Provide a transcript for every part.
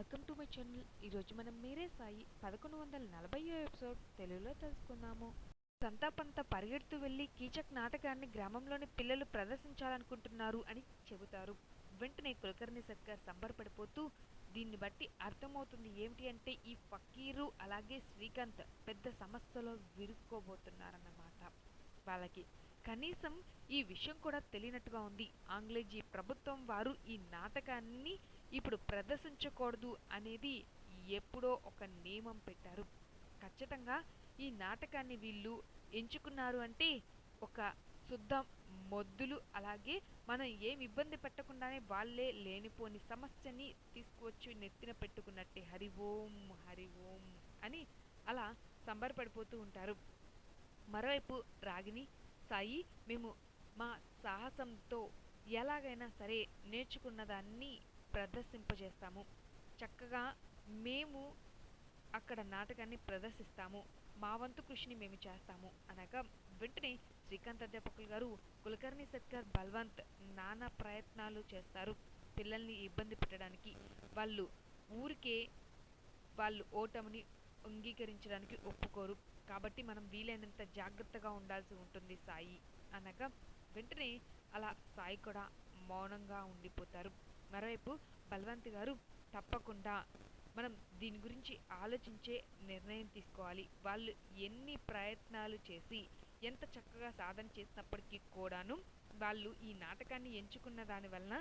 Welcome to my channel ఈరోజు మనం మీరే సాయి పదకొండు వందల నలభై ఎపిసోడ్ తెలుగులో తెలుసుకుందాము. సంతాపంతా పరిగెడుతూ వెళ్ళి కీచక్ నాటకాన్ని గ్రామంలోని పిల్లలు ప్రదర్శించాలనుకుంటున్నారు అని చెబుతారు. వెంటనే కులకర్ణి సర్కార్ సంబరపడిపోతూ దీన్ని బట్టి అర్థమవుతుంది ఏమిటి అంటే ఈ ఫకీరు అలాగే శ్రీకాంత్ పెద్ద సమస్యలో విరుక్కోబోతున్నారన్నమాట. వాళ్ళకి కనీసం ఈ విషయం కూడా తెలియనట్టుగా ఉంది. ఆంగ్లేజీ ప్రభుత్వం వారు ఈ నాటకాన్ని ఇప్పుడు ప్రదర్శించకూడదు అనేది ఎప్పుడో ఒక నియమం పెట్టారు. ఖచ్చితంగా ఈ నాటకాన్ని వీళ్ళు ఎంచుకున్నారు అంటే ఒక శుద్ధ మొద్దులు అలాగే మనం ఏం ఇబ్బంది పెట్టకుండానే వాళ్ళే లేనిపోని సమస్యని తీసుకువచ్చి నెత్తిన పెట్టుకున్నట్టే హరి ఓం హరి ఓం అని అలా సంబరపడిపోతూ ఉంటారు. మరోవైపు రాగిని సాయి మేము మా సాహసంతో ఎలాగైనా సరే నేర్చుకున్న దాన్ని ప్రదర్శింపజేస్తాము. చక్కగా మేము అక్కడ నాటకాన్ని ప్రదర్శిస్తాము. మా వంతు కృషిని మేము చేస్తాము. అనగా వెంటనే శ్రీకాంత్ అధ్యాపకులు గారు కులకర్ణి సర్కార్ బల్వంత్ నానా ప్రయత్నాలు చేస్తారు పిల్లల్ని ఇబ్బంది పెట్టడానికి. వాళ్ళు ఊరికే వాళ్ళు ఓటమిని అంగీకరించడానికి ఒప్పుకోరు. కాబట్టి మనం వీలైనంత జాగ్రత్తగా ఉండాల్సి ఉంటుంది సాయి. అనగా వెంటనే అలా సాయి కూడా మౌనంగా ఉండిపోతారు. మరోవైపు బల్వంత్ గారు తప్పకుండా మనం దీని గురించి ఆలోచించే నిర్ణయం తీసుకోవాలి. వాళ్ళు ఎన్ని ప్రయత్నాలు చేసి ఎంత చక్కగా సాధన చేసినప్పటికీ కూడాను వాళ్ళు ఈ నాటకాన్ని ఎంచుకున్న దాని వలన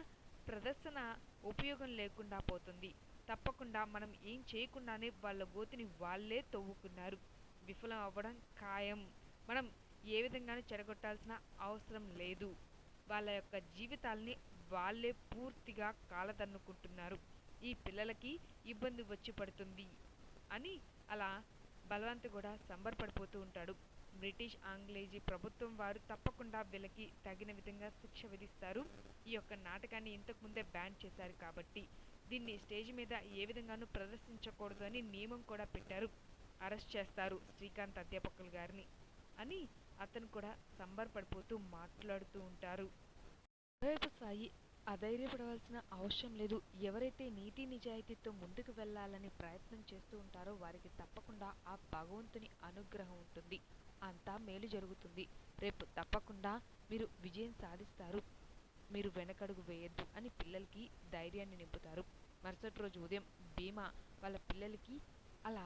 ప్రదర్శన ఉపయోగం లేకుండా పోతుంది. తప్పకుండా మనం ఏం చేయకుండానే వాళ్ళ గోతిని వాళ్ళే తవ్వుకున్నారు. విఫలం అవ్వడం ఖాయం. మనం ఏ విధంగానూ చెడగొట్టాల్సిన అవసరం లేదు. వాళ్ళ యొక్క జీవితాల్ని వాళ్ళే పూర్తిగా కాలదన్నుకుంటున్నారు. ఈ పిల్లలకి ఇబ్బంది వచ్చి పడుతుంది అని అలా బలవంత్ కూడా సంబరపడిపోతూ ఉంటాడు. బ్రిటిష్ ఆంగ్లేజీ ప్రభుత్వం వారు తప్పకుండా వీళ్ళకి తగిన విధంగా శిక్ష విధిస్తారు. ఈ యొక్క నాటకాన్ని ఇంతకుముందే బ్యాన్ చేశారు కాబట్టి దీన్ని స్టేజ్ మీద ఏ విధంగానూ ప్రదర్శించకూడదు అని నియమం కూడా పెట్టారు. అరెస్ట్ చేస్తారు శ్రీకాంత్ అధ్యాపకులు గారిని అని అతను కూడా సంబరపడిపోతూ మాట్లాడుతూ ఉంటారు. రేపు సాయి అధైర్యపడవలసిన అవసరం లేదు. ఎవరైతే నీతి నిజాయితీతో ముందుకు వెళ్ళాలని ప్రయత్నం చేస్తూ ఉంటారో వారికి తప్పకుండా ఆ భగవంతుని అనుగ్రహం ఉంటుంది. అంతా మేలు జరుగుతుంది. రేపు తప్పకుండా మీరు విజయం సాధిస్తారు. మీరు వెనకడుగు వేయొద్దు అని పిల్లలకి ధైర్యాన్ని నింపుతారు. మరుసటి రోజు ఉదయం భీమా వాళ్ళ పిల్లలకి అలా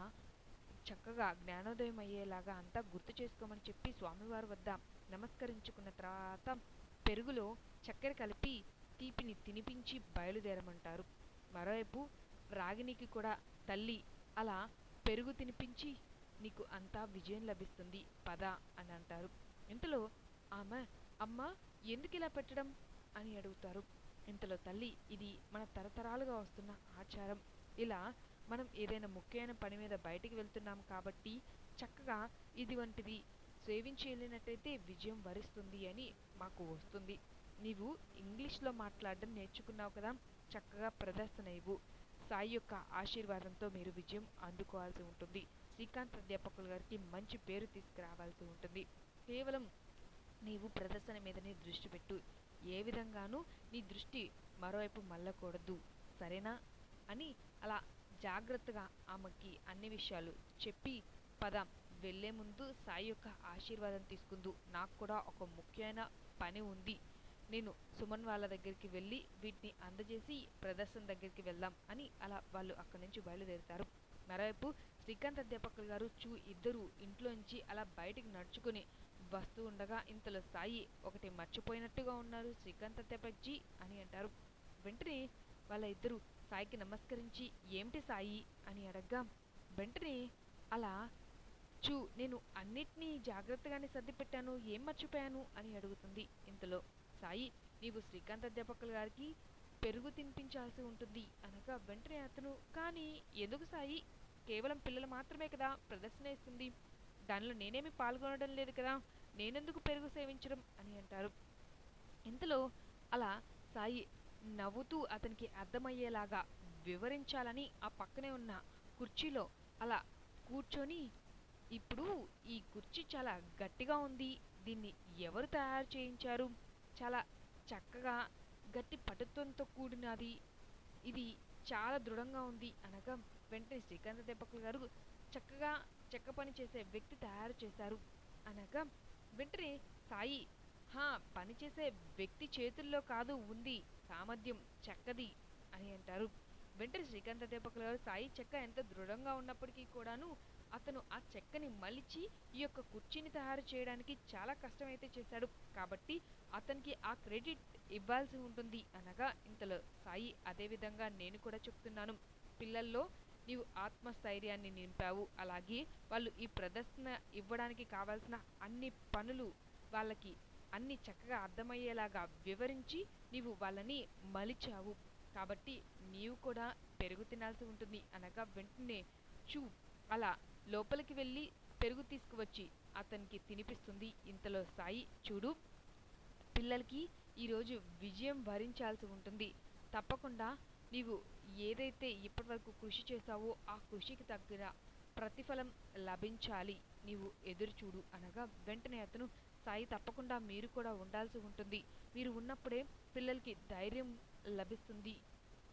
చక్కగా జ్ఞానోదయం అయ్యేలాగా అంతా గుర్తు చేసుకోమని చెప్పి స్వామివారి వద్ద నమస్కరించుకున్న తర్వాత పెరుగులో చక్కెర కలిపి తీపిని తినిపించి బయలుదేరమంటారు. మరోవైపు రాగినికి కూడా తల్లి అలా పెరుగు తినిపించి నీకు అంతా విజయం లభిస్తుంది పద అని అంటారు ఇంతలో ఆమె అమ్మ ఎందుకు ఇలా పెట్టడం? అని అడుగుతారు. ఇంతలో తల్లి ఇది మన తరతరాలుగా వస్తున్న ఆచారం. ఇలా మనం ఏదైనా ముఖ్యమైన పని మీద బయటికి వెళ్తున్నాం కాబట్టి చక్కగా ఇది వంటిది సేవించి వెళ్ళినట్టయితే విజయం వరిస్తుంది అని మాకు వస్తుంది. నీవు ఇంగ్లీష్లో మాట్లాడడం నేర్చుకున్నావు కదా చక్కగా ప్రదర్శన ఇవ్వు సాయి యొక్క ఆశీర్వాదంతో మీరు విజయం అందుకోవాల్సి ఉంటుంది. శ్రీకాంత్ అధ్యాపకుల గారికి మంచి పేరు తీసుకురావాల్సి ఉంటుంది. కేవలం నీవు ప్రదర్శన మీదనే దృష్టి పెట్టు. ఏ విధంగానూ నీ దృష్టి మరోవైపు మళ్ళకూడదు. సరేనా? అని అలా జాగ్రత్తగా ఆమెకి అన్ని విషయాలు చెప్పి పద వెళ్ళే ముందు సాయి యొక్క ఆశీర్వాదం తీసుకుందు. నాకు కూడా ఒక ముఖ్యమైన పని ఉంది. నేను సుమన్ వాళ్ళ దగ్గరికి వెళ్ళి వీటిని అందజేసి ప్రదర్శన దగ్గరికి వెళ్దాం అని అలా వాళ్ళు అక్కడి నుంచి బయలుదేరుతారు. మరోవైపు శ్రీకాంత్ అధ్యాపకులు గారు చూ ఇద్దరు ఇంట్లోంచి అలా బయటికి నడుచుకుని వస్తూ ఉండగా ఇంతలో సాయి ఒకటి మర్చిపోయినట్టుగా ఉన్నారు. శ్రీకాంత్ అధ్యాపక్జీ అని అంటారు. వెంటనే వాళ్ళ ఇద్దరు సాయికి నమస్కరించి ఏమిటి సాయి? అని అడగ్గా వెంటనే అలా చూ నేను అన్నిటినీ జాగ్రత్తగానే సర్ది పెట్టాను ఏం మర్చిపోయాను అని అడుగుతుంది ఇంతలో. సాయి నీవు శ్రీకాంత్ అధ్యాపకుల గారికి పెరుగు తినిపించాల్సి ఉంటుంది అనగా వెంటనే అతను కానీ ఎందుకు సాయి? కేవలం పిల్లలు మాత్రమే కదా ప్రదర్శన ఇస్తుంది. దానిలో నేనేమి పాల్గొనడం లేదు కదా. నేనెందుకు పెరుగు సేవించడం? అని అంటారు. ఇంతలో అలా సాయి నవ్వుతూ అతనికి అర్థమయ్యేలాగా వివరించాలని ఆ పక్కనే ఉన్న కుర్చీలో అలా కూర్చొని ఇప్పుడు ఈ కుర్చీ చాలా గట్టిగా ఉంది. దీన్ని ఎవరు తయారు చేయించారు? చాలా చక్కగా గట్టి పటుత్వంతో కూడినది. ఇది చాలా దృఢంగా ఉంది. అనగా వెంటనే శ్రీకాంత దెబ్బకుల గారు చక్కగా చెక్క పని చేసే వ్యక్తి తయారు చేశారు. అనగా వెంటనే సాయి హా పని చేసే వ్యక్తి చేతుల్లో కాదు ఉంది. సామర్థ్యం చెక్కది అని అంటారు. వెంటనే శ్రీకాంత దీపకుల గారు సాయి చెక్క ఎంత దృఢంగా ఉన్నప్పటికీ కూడాను అతను ఆ చెక్కని మలిచి ఈ యొక్క కుర్చీని తయారు చేయడానికి చాలా కష్టమైతే చేశాడు. కాబట్టి అతనికి ఆ క్రెడిట్ ఇవ్వాల్సి ఉంటుంది అనగా ఇంతలో సాయి అదేవిధంగా నేను కూడా చెప్తున్నాను. పిల్లల్లో నీవు ఆత్మస్థైర్యాన్ని నింపావు. అలాగే వాళ్ళు ఈ ప్రదర్శన ఇవ్వడానికి కావాల్సిన అన్ని పనులు వాళ్ళకి అన్ని చక్కగా అర్థమయ్యేలాగా వివరించి నీవు వాళ్ళని మలిచావు. కాబట్టి నీవు కూడా పెరుగు తినాల్సి ఉంటుంది అనగా వెంటనే చూ అలా లోపలికి వెళ్ళి పెరుగు తీసుకువచ్చి అతనికి తినిపిస్తుంది. ఇంతలో సాయి చూడు పిల్లలకి ఈరోజు విజయం భరించాల్సి ఉంటుంది. తప్పకుండా నీవు ఏదైతే ఇప్పటివరకు కృషి చేశావో ఆ కృషికి తగ్గిన ప్రతిఫలం లభించాలి. నీవు ఎదురు చూడు అనగా వెంటనే అతను సాయి తప్పకుండా మీరు కూడా ఉండాల్సి ఉంటుంది. మీరు ఉన్నప్పుడే పిల్లలకి ధైర్యం లభిస్తుంది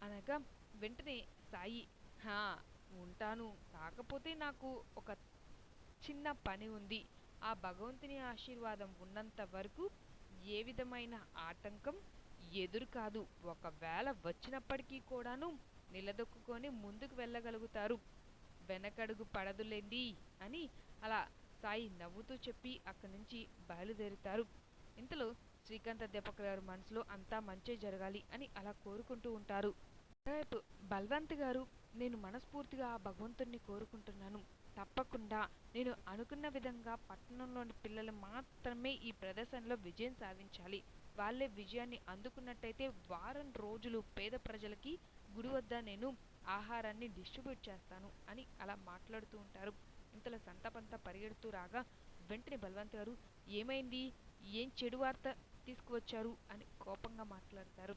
అనగా వెంటనే సాయి హా ఉంటాను. కాకపోతే నాకు ఒక చిన్న పని ఉంది. ఆ భగవంతుని ఆశీర్వాదం ఉన్నంత వరకు ఏ విధమైన ఆటంకం ఎదురు కాదు. ఒకవేళ వచ్చినప్పటికీ కూడాను నిలదొక్కుకొని ముందుకు వెళ్ళగలుగుతారు. వెనకడుగు పడదులేండి అని అలా సాయి నవ్వుతూ చెప్పి అక్కడి నుంచి బయలుదేరుతారు. ఇంతలో శ్రీకాంత దెబ్బక గారు మనసులో అంతా మంచి జరగాలి అని అలా కోరుకుంటూ ఉంటారు. రేపు బల్వంత్ గారు నేను మనస్ఫూర్తిగా ఆ భగవంతుణ్ణి కోరుకుంటున్నాను. తప్పకుండా నేను అనుకున్న విధంగా పట్టణంలోని పిల్లలు మాత్రమే ఈ ప్రదర్శనలో విజయం సాధించాలి. వాళ్ళే విజయాన్ని అందుకున్నట్టయితే వారం రోజులు పేద ప్రజలకి గుడి వద్ద నేను ఆహారాన్ని డిస్ట్రిబ్యూట్ చేస్తాను అని అలా మాట్లాడుతూ ఉంటారు. ఇంతలో సంతపంతా పరిగెడుతూ రాగా వెంటనే బలవంత్ గారు ఏమైంది? ఏం చెడు వార్త తీసుకువచ్చారు? అని కోపంగా మాట్లాడతారు.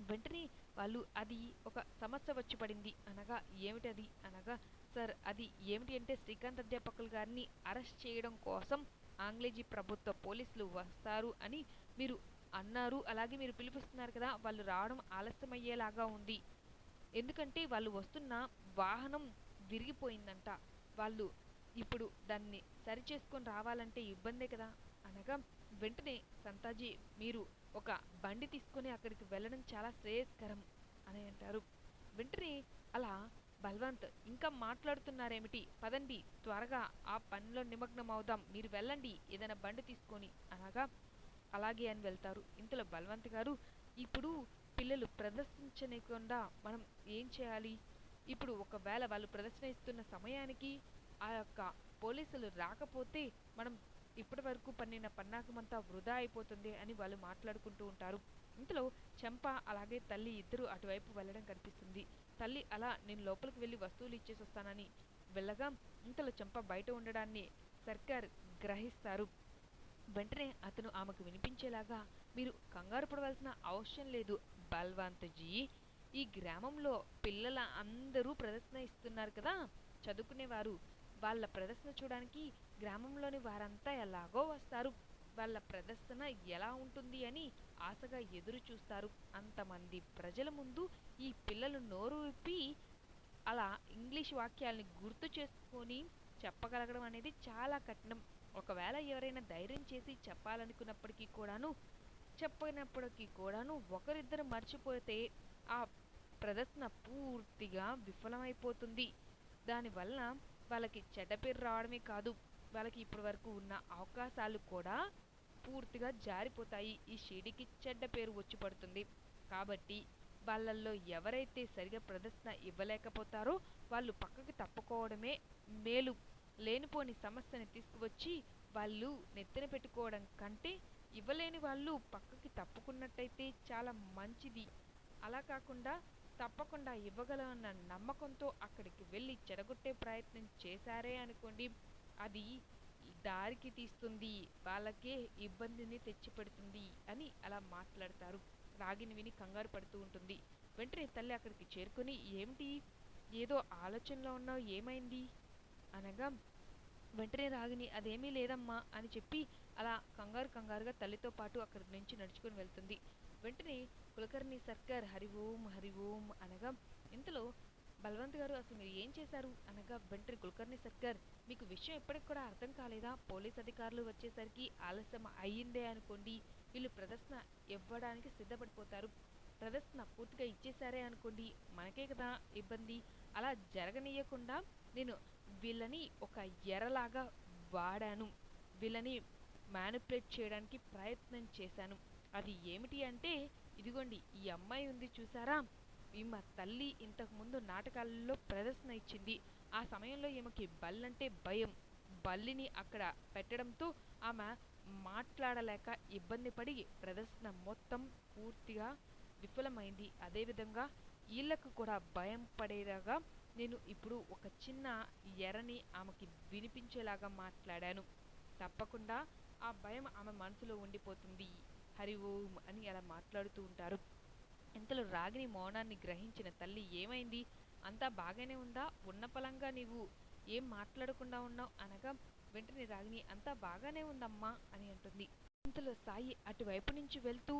వెంటనే వాళ్ళు అది ఒక సమస్య వచ్చి పడింది అనగా ఏమిటది అనగా సార్ అది ఏమిటి అంటే శ్రీకాంత్ అధ్యాపకులు గారిని అరెస్ట్ చేయడం కోసం ఆంగ్లేజీ ప్రభుత్వ పోలీసులు వస్తారు అని మీరు అన్నారు. అలాగే మీరు పిలిపిస్తున్నారు కదా వాళ్ళు రావడం ఆలస్యమయ్యేలాగా ఉంది. ఎందుకంటే వాళ్ళు వస్తున్న వాహనం విరిగిపోయిందంట. వాళ్ళు ఇప్పుడు దాన్ని సరిచేసుకొని రావాలంటే ఇబ్బందే కదా? అనగా వెంటనే సంతాజీ మీరు ఒక బండి తీసుకొని అక్కడికి వెళ్ళడం చాలా శ్రేయస్కరం అని అంటారు. వెంటనే అలా బల్వంత్ ఇంకా మాట్లాడుతున్నారేమిటి? పదండి త్వరగా ఆ పనిలో నిమగ్నం అవుదాం మీరు వెళ్ళండి ఏదైనా బండి తీసుకొని అనగా అలాగే అని వెళ్తారు. ఇంతలో బల్వంత్ గారు ఇప్పుడు పిల్లలు ప్రదర్శించనికుండా మనం ఏం చేయాలి? ఇప్పుడు ఒకవేళ వాళ్ళు ప్రదర్శన ఇస్తున్న సమయానికి ఆ యొక్క పోలీసులు రాకపోతే మనం ఇప్పటి వరకు పన్నిన పన్నాకమంతా వృధా అయిపోతుంది అని వాళ్ళు మాట్లాడుకుంటూ ఉంటారు. ఇంతలో చెంప అలాగే తల్లి ఇద్దరు అటువైపు వెళ్ళడం కనిపిస్తుంది. తల్లి అలా నేను లోపలికి వెళ్ళి వస్తువులు ఇచ్చేసి వస్తానని వెళ్ళగా ఇంతలో చెంప బయట ఉండడాన్ని సర్కార్ గ్రహిస్తారు. వెంటనే అతను ఆమెకు వినిపించేలాగా మీరు కంగారు పడవలసిన అవసరం లేదు బల్వంత్జీ. ఈ గ్రామంలో పిల్లల అందరూ ప్రదర్శన ఇస్తున్నారు కదా చదువుకునేవారు. వాళ్ళ ప్రదర్శన చూడడానికి గ్రామంలోని వారంతా ఎలాగో వస్తారు. వాళ్ళ ప్రదర్శన ఎలా ఉంటుంది అని ఆశగా ఎదురు చూస్తారు. అంతమంది ప్రజల ముందు ఈ పిల్లలు నోరు విప్పి అలా ఇంగ్లీష్ వాక్యాల్ని గుర్తు చేసుకొని చెప్పగలగడం అనేది చాలా కఠినం. ఒకవేళ ఎవరైనా ధైర్యం చేసి చెప్పాలనుకున్నప్పటికీ కూడాను చెప్పినప్పటికీ కూడాను ఒకరిద్దరు మర్చిపోతే ఆ ప్రదర్శన పూర్తిగా విఫలమైపోతుంది. దానివల్ల వాళ్ళకి చెడ్డ పేరు రావడమే కాదు వాళ్ళకి ఇప్పటి వరకు ఉన్న అవకాశాలు కూడా పూర్తిగా జారిపోతాయి. ఈ షిడికి చెడ్డ పేరు వచ్చి పడుతుంది. కాబట్టి వాళ్ళల్లో ఎవరైతే సరిగా ప్రదర్శన ఇవ్వలేకపోతారో వాళ్ళు పక్కకి తప్పుకోవడమే మేలు. లేనిపోని సమస్యని తీసుకువచ్చి వాళ్ళు నెత్తిన పెట్టుకోవడం కంటే ఇవ్వలేని వాళ్ళు పక్కకి తప్పుకున్నట్టయితే చాలా మంచిది. అలా కాకుండా తప్పకుండా ఇవ్వగలమన్న నమ్మకంతో అక్కడికి వెళ్ళి చెడగొట్టే ప్రయత్నం చేశారే అనుకోండి. అది దారికి తీస్తుంది వాళ్ళకే ఇబ్బందిని తెచ్చిపెడుతుంది అని అలా మాట్లాడతారు. రాగిని విని కంగారు పడుతూ ఉంటుంది. వెంటనే తల్లి అక్కడికి చేరుకొని ఏమిటి? ఏదో ఆలోచనలో ఉన్నావు? ఏమైంది? అనగా వెంటనే రాగిని అదేమీ లేదమ్మా అని చెప్పి అలా కంగారు కంగారుగా తల్లితో పాటు అక్కడి నుంచి నడుచుకొని వెళ్తుంది. వెంటనే కులకర్ణి సర్కార్ హరి ఓం హరి ఓం అనగా ఇంతలో బలవంత్ గారు అసలు మీరు ఏం చేశారు? అనగా వెంటనే కుల్కర్ణి సర్కర్ మీకు విషయం ఎప్పటికి కూడా అర్థం కాలేదా? పోలీస్ అధికారులు వచ్చేసరికి ఆలస్యం అయ్యిందే అనుకోండి వీళ్ళు ప్రదర్శన ఇవ్వడానికి సిద్ధపడిపోతారు. ప్రదర్శన పూర్తిగా ఇచ్చేసారే అనుకోండి మనకే కదా ఇబ్బంది. అలా జరగనీయకుండా నేను వీళ్ళని ఒక ఎరలాగా వాడాను. వీళ్ళని మ్యానిపులేట్ చేయడానికి ప్రయత్నం చేశాను. అది ఏమిటి అంటే ఇదిగోండి ఈ అమ్మాయి ఉంది చూసారా? ఈమె తల్లి ఇంతకుముందు నాటకాలలో ప్రదర్శన ఇచ్చింది. ఆ సమయంలో ఈమెకి బల్లంటే భయం. బల్లిని అక్కడ పెట్టడంతో ఆమె మాట్లాడలేక ఇబ్బంది పడి ప్రదర్శన మొత్తం పూర్తిగా విఫలమైంది. అదేవిధంగా వీళ్ళకు కూడా భయం పడేలాగా నేను ఇప్పుడు ఒక చిన్న ఎరని ఆమెకి వినిపించేలాగా మాట్లాడాను. తప్పకుండా ఆ భయం ఆమె మనసులో ఉండిపోతుంది. హరి ఓం అని అలా మాట్లాడుతూ ఉంటారు. ఇంతలో రాగిని మౌనాన్ని గ్రహించిన తల్లి ఏమైంది? అంతా బాగానే ఉందా? ఉన్న పలంగా నీవు ఏం మాట్లాడకుండా ఉన్నావు? అనగా వెంటనే రాగిని అంతా బాగానే ఉందమ్మా అని అంటుంది. ఇంతలో సాయి అటువైపు నుంచి వెళ్తూ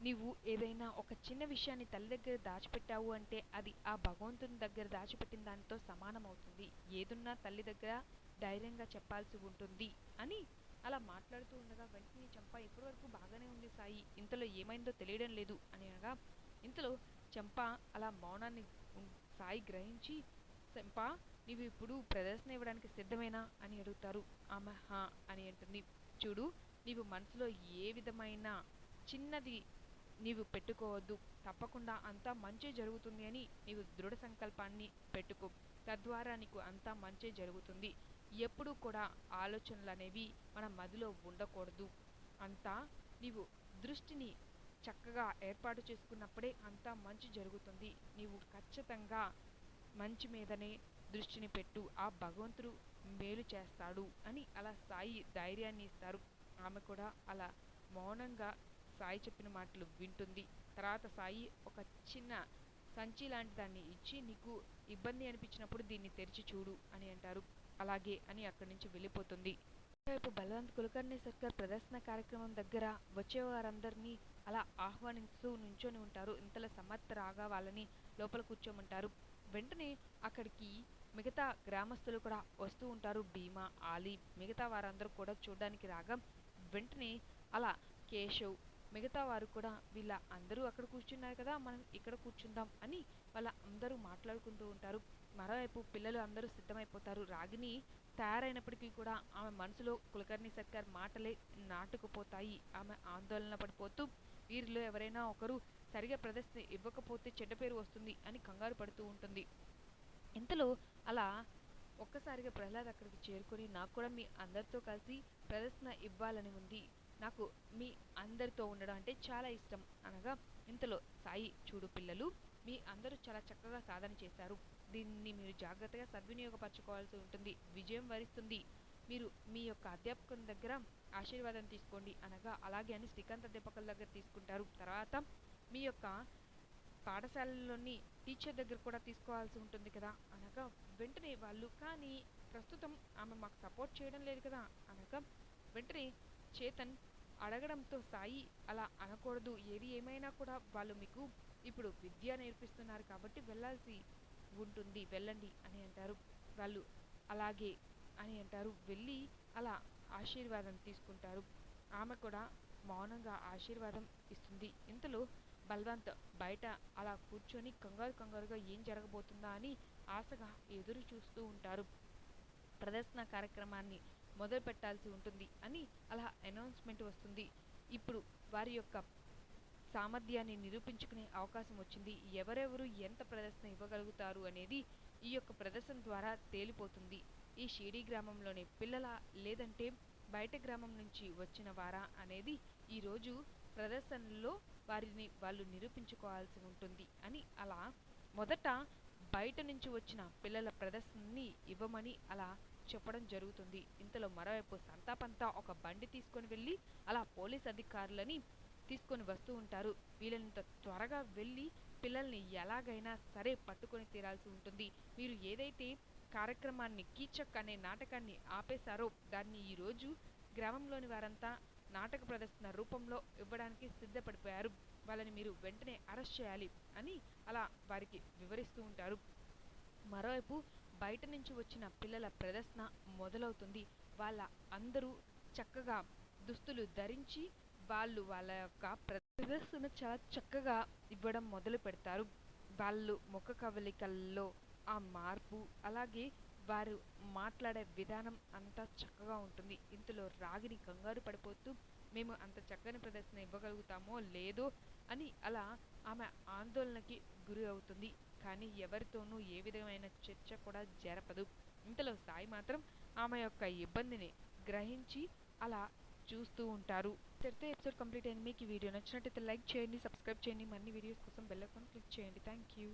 నీవు ఏదైనా ఒక చిన్న విషయాన్ని తల్లి దగ్గర దాచిపెట్టావు అంటే అది ఆ భగవంతుని దగ్గర దాచిపెట్టిన దానితో సమానమవుతుంది. ఏదున్నా తల్లి దగ్గర ధైర్యంగా చెప్పాల్సి ఉంటుంది అని అలా మాట్లాడుతూ ఉండగా వెంటనే చంప ఇప్పటివరకు బాగానే ఉంది సాయి. ఇంతలో ఏమైందో తెలియడం లేదు అని అనగా ఇంతలో చంప అలా మౌనాన్ని సాయి గ్రహించి చంప నీవు ఇప్పుడు ప్రదర్శన ఇవ్వడానికి సిద్ధమేనా? అని అడుగుతారు. ఆమె హా అని అంటుంది. చూడు నీవు మనసులో ఏ విధమైన చిన్నది నీవు పెట్టుకోవద్దు. తప్పకుండా అంతా మంచి జరుగుతుంది అని నీవు దృఢ సంకల్పాన్ని పెట్టుకో. తద్వారా నీకు అంతా మంచి జరుగుతుంది. ఎప్పుడూ కూడా ఆలోచనలు అనేవి మన మదిలో ఉండకూడదు. అంతా నీవు దృష్టిని చక్కగా ఏర్పాటు చేసుకున్నప్పుడే అంతా మంచి జరుగుతుంది. నీవు ఖచ్చితంగా మంచి మీదనే దృష్టిని పెట్టు. ఆ భగవంతుడు మేలు చేస్తాడు అని అలా సాయి ధైర్యాన్ని ఇస్తారు. ఆమె కూడా అలా మౌనంగా సాయి చెప్పిన మాటలు వింటుంది. తర్వాత సాయి ఒక చిన్న సంచి లాంటి దాన్ని ఇచ్చి నీకు ఇబ్బంది అనిపించినప్పుడు దీన్ని తెరిచి చూడు అని అంటారు. అలాగే అని అక్కడి నుంచి వెళ్ళిపోతుంది. రేపు బలవంత్ కులకర్ణి సర్కార్ ప్రదర్శన కార్యక్రమం దగ్గర వచ్చే వారందరినీ అలా ఆహ్వానిస్తూ నుంచొని ఉంటారు. ఇంతలో సమర్థ రాగా వాళ్ళని లోపల కూర్చోమంటారు. వెంటనే అక్కడికి మిగతా గ్రామస్తులు కూడా వస్తూ ఉంటారు. భీమా ఆలీ మిగతా వారందరూ కూడా చూడడానికి రాగా వెంటనే అలా కేశవ్ మిగతా వారు కూడా వీళ్ళ అందరూ అక్కడ కూర్చున్నారు కదా మనం ఇక్కడ కూర్చుందాం అని వాళ్ళ అందరూ మాట్లాడుకుంటూ ఉంటారు. మరోవైపు పిల్లలు అందరూ సిద్ధమైపోతారు. రాగిని తయారైనప్పటికీ కూడా ఆమె మనసులో కులకర్ణి సర్కార్ మాటలే నాటుకుపోతాయి. ఆమె ఆందోళన పడిపోతూ వీరిలో ఎవరైనా ఒకరు సరిగా ప్రదర్శన ఇవ్వకపోతే చెడ్డ పేరు వస్తుంది అని కంగారు పడుతూ ఉంటుంది. ఇంతలో అలా ఒక్కసారిగా ప్రహ్లాద్ అక్కడికి చేరుకొని నాకు కూడా మీ అందరితో కలిసి ప్రదర్శన ఇవ్వాలని ఉంది. నాకు మీ అందరితో ఉండడం అంటే చాలా ఇష్టం అనగా ఇంతలో సాయి చూడు పిల్లలు మీ అందరూ చాలా చక్కగా సాధన చేశారు. దీన్ని మీరు జాగ్రత్తగా సద్వినియోగపరచుకోవాల్సి ఉంటుంది. విజయం వరిస్తుంది. మీరు మీ యొక్క అధ్యాపకుల దగ్గర ఆశీర్వాదం తీసుకోండి అనగా అలాగే అని శ్రీకాంత్ అధ్యాపకుల దగ్గర తీసుకుంటారు. తర్వాత మీ యొక్క పాఠశాలలోని టీచర్ దగ్గర కూడా తీసుకోవాల్సి ఉంటుంది కదా అనగా వెంటనే వాళ్ళు కానీ ప్రస్తుతం ఆమె మాకు సపోర్ట్ చేయడం లేదు కదా అనగా వెంటనే చేతన్ అడగడంతో సాయి అలా అనకూడదు ఏది ఏమైనా కూడా వాళ్ళు మీకు ఇప్పుడు విద్య నేర్పిస్తున్నారు కాబట్టి వెళ్ళాల్సి ఉంటుంది వెళ్ళండి అని అంటారు. వాళ్ళు అలాగే అని అంటారు. వెళ్ళి అలా ఆశీర్వాదం తీసుకుంటారు. ఆమె కూడా మౌనంగా ఆశీర్వాదం ఇస్తుంది. ఇంతలో బల్వంత్ బయట అలా కూర్చొని కంగారు కంగారుగా ఏం జరగబోతుందా అని ఆశగా ఎదురు చూస్తూ ఉంటారు. ప్రదర్శన కార్యక్రమాన్ని మొదలు పెట్టాల్సి ఉంటుంది అని అలా అనౌన్స్మెంట్ వస్తుంది. ఇప్పుడు వారి యొక్క సామర్థ్యాన్ని నిరూపించుకునే అవకాశం వచ్చింది. ఎవరెవరు ఎంత ప్రదర్శన ఇవ్వగలుగుతారు అనేది ఈ యొక్క ప్రదర్శన ద్వారా తేలిపోతుంది. ఈ షీడీ గ్రామంలోని పిల్లల లేదంటే బయట గ్రామం నుంచి వచ్చిన వారా అనేది ఈరోజు ప్రదర్శనలో వారిని వాళ్ళు నిరూపించుకోవాల్సి ఉంటుంది అని అలా మొదట బయట నుంచి వచ్చిన పిల్లల ప్రదర్శనని ఇవ్వమని అలా చెప్పడం జరుగుతుంది. ఇంతలో మరోవైపు సంతాపంతా ఒక బండి తీసుకొని వెళ్ళి అలా పోలీస్ అధికారులని తీసుకొని వస్తూ ఉంటారు. వీళ్ళంత త్వరగా వెళ్ళి పిల్లల్ని ఎలాగైనా సరే పట్టుకొని తీరాల్సి ఉంటుంది. మీరు ఏదైతే కార్యక్రమాన్ని కీచక్ అనే నాటకాన్ని ఆపేశారో. దాన్ని ఈరోజు గ్రామంలోని వారంతా నాటక ప్రదర్శన రూపంలో ఇవ్వడానికి సిద్ధపడిపోయారు. వాళ్ళని మీరు వెంటనే అరెస్ట్ చేయాలి అని అలా వారికి వివరిస్తూ ఉంటారు. మరోవైపు బయట నుంచి వచ్చిన పిల్లల ప్రదర్శన మొదలవుతుంది. వాళ్ళ అందరూ చక్కగా దుస్తులు ధరించి వాళ్ళు వాళ్ళ యొక్క ప్రదర్శన చాలా చక్కగా ఇవ్వడం మొదలు పెడతారు. వాళ్ళు ముఖ కవలికల్లో ఆ మార్పు అలాగే వారు మాట్లాడే విధానం అంతా చక్కగా ఉంటుంది. ఇంతలో రాగిని కంగారు పడిపోతూ మేము అంత చక్కని ప్రదర్శన ఇవ్వగలుగుతామో లేదో అని అలా ఆమె ఆందోళనకి గురి అవుతుంది. కానీ ఎవరితోనూ ఏ విధమైన చర్చ కూడా జరపదు. ఇంతలో సాయి మాత్రం ఆమె యొక్క ఇబ్బందిని గ్రహించి అలా చూస్తూ ఉంటారు. ఇక్కడితో ఎపిసోడ్ కంప్లీట్ అయింది. మీకు వీడియో నచ్చినట్టయితే లైక్ చేయండి సబ్స్క్రైబ్ చేయండి. మరిన్ని వీడియోస్ కోసం బెల్ ఐకాన్ క్లిక్ చేయండి. Thank you